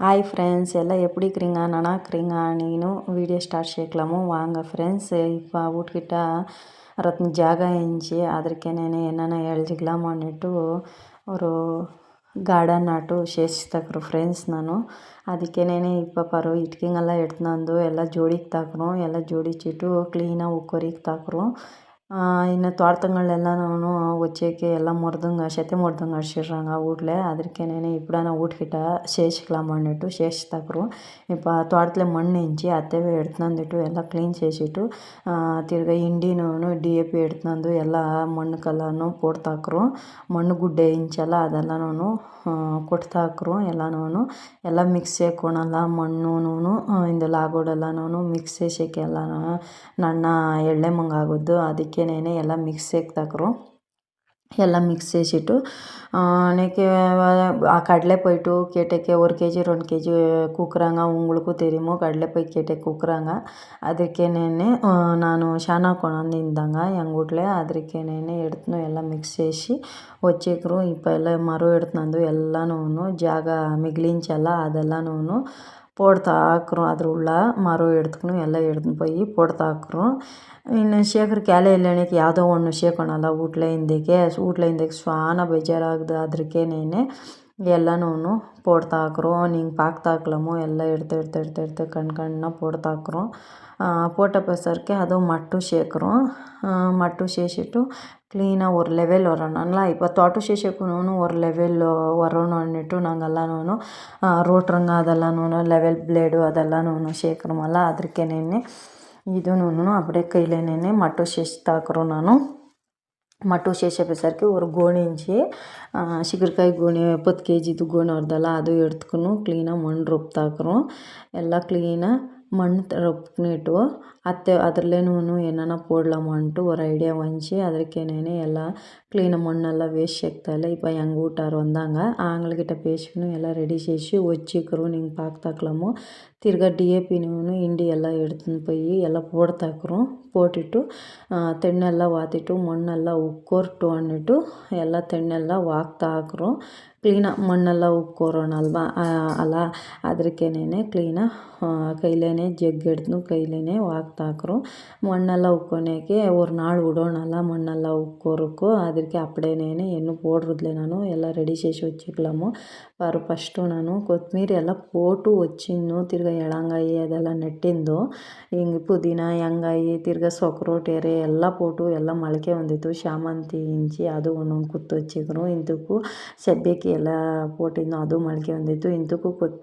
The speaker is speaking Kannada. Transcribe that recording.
ಹಾಯ್ ಫ್ರೆಂಡ್ಸ್ ಎಲ್ಲ ಎಪ್ಪಡಿ ಕ್ರಿಂಗಾ ನಾನಾ? ಕ್ರಿಂಗಾ ನೀನು ವೀಡಿಯೋ ಸ್ಟಾರ್ಟ್ ಶೇಕಲಾಮು. ವಾಂಗ ಫ್ರೆಂಡ್ಸ್ ಇಪ್ಪ ಊಟ ರತ್ನ ಅರತ್ನ ಜಾಗ ಎಂಜಿ ಅದಕ್ಕೆನೇನೆ ಏನನ ಎಳ್ ಜಿಗ್ಲಾಮ್ ಒನ್ನಿಟ್ಟು ಅವರು ಗಾರ್ಡನ್ ಆಟು ಶೇಷ್ ತಾಕ್ರು ಫ್ರೆಂಡ್ಸ್ ನಾನು ಅದಕ್ಕೆನೇನೆ ಪಾಪರು ಇಟ್ಕಿಂಗೆಲ್ಲ ಎಡ್ತು ನಂದು, ಎಲ್ಲ ಜೋಡಿಗೆ ತಾಕ್ರು, ಎಲ್ಲ ಜೋಡಿ ಚಿಟ್ಟು ಕ್ಲೀನಾಗಿ ಉಕ್ಕೊರಿಗ್ ತಾಕರು. ಇನ್ನು ತ್ವಾರ್ತಂಗಳನ್ನೆಲ್ಲ ನಾನು ಒಚ್ಚೋಕೆ ಎಲ್ಲ ಮರದಂಗ ಸೆತೆ ಮರದಂಗ ಹರ್ಸಿಡ್ರಂಗ ಊಟಲೆ. ಅದಕ್ಕೆನೇನೆ ಇಬ್ಡಾನ ಊಟ ಗಿಟ್ಟ ಶೇರ್ಷಿಕ್ಲಾ ಮಣ್ಣಿಟ್ಟು ಶೇಷ್ತ ಹಾಕ್ರು ಈ ಪಾ ತ್ವಾರದಲೆ ಮಣ್ಣು ಹಿಂಚಿ ಅತ್ತೆ ಎಡ್ದು ನಂದಿಟ್ಟು ಎಲ್ಲ ಕ್ಲೀನ್ ಸೇಸಿಟ್ಟು ತಿರ್ಗಾ ಹಿಂಡಿನೂನು ಡಿ ಎ ಪಿ ಎಡ್ದು ನಂದು ಎಲ್ಲ ಮಣ್ಣು ಕಲ್ಲರೂ ಕೊಡ್ತಾಕ್ಕರು ಮಣ್ಣು ಗುಡ್ಡೆ ಇಂಚೆಲ್ಲ ಅದೆಲ್ಲ ನಾನು ಕೊಟ್ಟು ತಾಕ್ರು ಎಲ್ಲನೂ ಎಲ್ಲ ಮಿಕ್ಸೆ ಕೊಡೋಲ್ಲ ಮಣ್ಣುನೂನು ಇಂದೆಲ್ಲ ಆಗೋಡೆಲ್ಲನೂನು ಮಿಕ್ಸೇಸಿಕ್ಕೆ ಎಲ್ಲನೂ ನನ್ನ ಎಳ್ಳೆ ಮಂಗಾಗೋದು ಅದಕ್ಕೆ ಅದಕ್ಕೆ ನೆನೆ ಎಲ್ಲ ಮಿಕ್ಸ್ ತಗರು ಎಲ್ಲ ಮಿಕ್ಸ್ ಹೇಸಿಟ್ಟು ನೆಕ್ಕೆ, ಆ ಕಡಲೆ ಕಡಲೆಪೈಟು ಕೇಟಕ್ಕೆ ஒரு ಕೆಜಿ ಜಿ ಕೆಜಿ ಕೂಕ್ರಂಗ, ಉಂಗುಳ್ಕೂ ಕಡಲೆ ಪೈ ಕೇಟೆ ಅದಕ್ಕೆ ನೆನೆ ನಾನು ಶಾನ ಕೊಣಂದಿಂದಂಗ ಹೆಂಗುಟ್ಲೆ ಅದಕ್ಕೇನೇನೆ ಎಡ್ತು ಎಲ್ಲ ಮಿಕ್ಸ್ ಹೇಸಿ ಒಚ್ಚಿಕ್ರು ಇಪ್ಪ ಎಲ್ಲ ಮರು ಎಡ್ತನಂದು ಎಲ್ಲನೂ ಜಾಗ ಮಿಗಿಲಿಂಚಲ್ಲ ಅದೆಲ್ಲನೂ ಪೋಡ್ತಾ ಹಾಕ್ರು ಅದ್ರ ಉಳ್ಳ ಮಾರು ಎಡ್ತ್ಕೊಂಡು ಎಲ್ಲ ಎಡ್ದು ಪೋಯಿ ಪೋಡ್ತಾ ಹಾಕ್ರು ಇನ್ನು ಶೇಖರ್ಗೆ ಕ್ಯಾಲೆ ಇಲ್ಲೇಣಕ್ಕೆ ಯಾವುದೋ ಒಂದು ಶೇಖಣಲ್ಲ ಊಟ್ಲ ಹಿಂದೆಗೆ ಊಟ್ಲ ಹಿಂದೆಗೆ ಶ್ವಾನ ಬೇಜಾರಾಗ್ದು ಅದಕ್ಕೇನೇನೆ ಎಲ್ಲನೂ ಪೋಡ್ತಾಕ್ರು, ನಿಂಗೆ ಪಾಕ್ತಾಕ್ಲಮ್ಮು ಎಲ್ಲ ಇಡ್ತಾ ಇಡ್ತಾ ಇಡ್ತಾ ಇಡ್ತಾ ಕಣ್ ಕಣ್ಣ ಪೋಡ್ತಾಕ್ರು. ಪೋಟ ಪಸರ್ಕೆ ಅದು ಮಟ್ಟು ಶೇಕರು. ಮಟ್ಟು ಶೇಷಿಟ್ಟು ಕ್ಲೀನಾಗಿ ಒರ್ ಲೆವೆಲ್ ಹೊರೋಣಲ್ಲ ಇಪ್ಪತ್ತು ಆಟು ಶೇಷಕ್ಕೂ ಒರ್ ಲೆವೆಲ್ ಹೊರೋಣ ಅಂದ್ಬಿಟ್ಟು ನಂಗೆಲ್ಲನೂ ರೋಟ್ರಂಗ ಅದೆಲ್ಲನೂ ಲೆವೆಲ್ ಬ್ಲೇಡು ಅದೆಲ್ಲನೂ ಶೇಖರಮಲ್ಲ ಅದಕ್ಕೆ ನೆನೆ ಇದೂ ಅಪ್ಡೇ ಕೈಲೇನೆ ಮಟ್ಟು ಶೇಷ್ ತಾಕ್ರು ನಾನು. ಮಟ್ಟೋಸಿ ಎಸೆಪೇಸರ್ಕೆ ಒಂದು ಗೋಣಿ ಇಂಚಿ ಸೀಗರ್ಕಾಯಿ ಗೋಣಿ ಎಪ್ಪತ್ತು ಕೆ ಜಿದು ಗೋಣಿ ಅವ್ರದ್ದಲ್ಲ ಅದು ಎಡ್ತ್ಕೊಂಡು ಕ್ಲೀನಾಗಿ ಮಣ್ಣು ರುಬ್ತಾಕ್ರು ಎಲ್ಲ ಕ್ಲೀನಾಗಿ ಮಣ್ಣು ರುಬ್ಬಿಟ್ಟು ಅತ್ತೆ ಅದ್ರಲ್ಲೇನು ಏನಾನ ಪೋಡ್ಲಮ್ಮ ಅಂಟು ಒಂದು ಐಡಿಯಾ ವಂಚಿ ಅದಕ್ಕೇನೇನೆ ಎಲ್ಲ క్లీన్ మొన్నెల్ల వేస్ట్ చెక్తాలే ఇప్ప ఎంగ ఊటారు వందాంగ ఆంగ్ల గిట్ట పేసుకుని ఎలా రెడీ చేసి వచ్చికరు నేను పాకు తాకలము తిరగా డిఏపి నూనె ఇండి ఎలా ఎడుతుంది పోయి ఎలా పోడతాకరు ಕೊಟ್ಬಿಟ್ಟು ತೆಣ್ಣೆಲ್ಲ ವಾತಿಟ್ಟು ಮಣ್ಣೆಲ್ಲ ಉಕ್ಕೋರ್ಟು ಅಂದ್ಬಿಟ್ಟು ಎಲ್ಲ ತೆಣ್ಣೆಲ್ಲ ವಾಗ್ತಾ ಹಾಕ್ರು ಕ್ಲೀನ ಮಣ್ಣೆಲ್ಲ ಉಕ್ಕೋರೋಣಲ್ವ ಅಲ್ಲ. ಅದಕ್ಕೇನೇ ಕ್ಲೀನ ಕೈಲೇ ಜಗ್ಗಿಡ್ದು ಕೈಲೇ ವಾಕ್ ತಾಕರು. ಮಣ್ಣೆಲ್ಲ ಉಕ್ಕೋಣಕ್ಕೆ ಅವ್ರ ನಾಳು ಉಡೋಣಲ್ಲ ಮಣ್ಣೆಲ್ಲ ಉಕ್ಕೋರಕ್ಕೂ. ಅದಕ್ಕೆ ಅಪ್ಡೇನೇ ಏನು ಪೋಡ್ರದ್ಲೆ ನಾನು ಎಲ್ಲ ರೆಡಿ ಶೇಷ ಹೊಚ್ಚಿಕ್ಲಮ್ಮು ಅವರು ಫಸ್ಟು ನಾನು ಕೊತ್ತಂಬರಿ ಎಲ್ಲ ಪೋಟು ಹೊಚ್ಚಿನ್ನು ತಿರ್ಗ ಎಳಂಗಾಯಿ ಅದೆಲ್ಲ ನೆಟ್ಟಿಂದು. ಹಿಂಗೆ ಪುದೀನ ಎಂಗಾಯಿ ತಿರ್ಗ ಸೊಕ್ರೋಟೇರೆ ಎಲ್ಲ ಪೋಟು ಎಲ್ಲ ಮೊಳಕೆ ಹೊಂದಿತ್ತು. ಶಾಮಂತಿ, ಇಂಚಿ ಅದು ಒಂದೊಂದು ಕುತ್ತು ಹಚ್ಚಿದ್ರು. ಇಂದಕ್ಕೂ ಸಬ್ಬಕ್ಕಿ ಎಲ್ಲ పోಟಿಂದು ಅದು ಮೊಳಕೆ ಬಂದಿತ್ತು. ಇಂತಕ್ಕೂ ಕೊತ್ತಿ